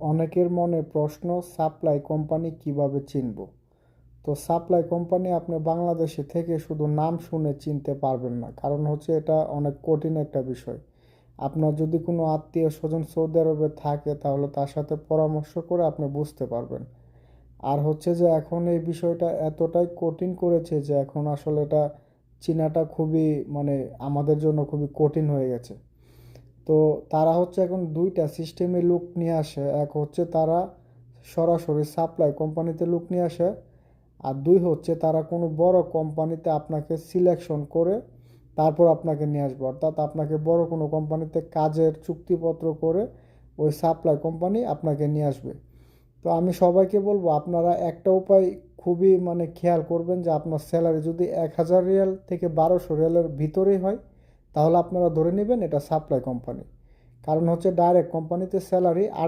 অনেকের মনে প্রশ্ন সাপ্লাই কোম্পানি কীভাবে চিনব? তো সাপ্লাই কোম্পানি আপনি বাংলাদেশে থেকে শুধু নাম শুনে চিনতে পারবেন না, কারণ হচ্ছে এটা অনেক কঠিন একটা বিষয়। আপনার যদি কোনো আত্মীয় স্বজন সৌদি আরবে থাকে, তাহলে তার সাথে পরামর্শ করে আপনি বুঝতে পারবেন। আর হচ্ছে যে এখন এই বিষয়টা এতটাই কঠিন করেছে যে এখন আসলে এটা চিনাটা খুবই মানে আমাদের জন্য খুবই কঠিন হয়ে গেছে। তো তারা হচ্ছে এখন দুইটা সিস্টেমে লুক নিয়ে আসে। এক হচ্ছে তারা সরাসরি সাপ্লাই কোম্পানিতে লুক নিয়ে আসে আর দুই হচ্ছে তারা কোনো বড় কোম্পানিতে আপনাকে সিলেকশন করে তারপর আপনাকে নিয়ে আসবে। অর্থাৎ আপনাকে বড় কোনো কোম্পানিতে কাজের চুক্তিপত্র করে ওই সাপ্লাই কোম্পানি আপনাকে নিয়ে আসবে। তো আমি সবাইকে বলব, আপনারা একটা উপায় খুবই মানে খেয়াল করবেন যে আপনার স্যালারি যদি এক হাজার রিয়াল থেকে বারোশো রিয়ালের ভিতরেই হয় তাহলে আপনারা ধরে নেবেন এটা সাপ্লাই কোম্পানি কারণ হচ্ছে ডাইরেক্ট কোম্পানিতে স্যালারি আট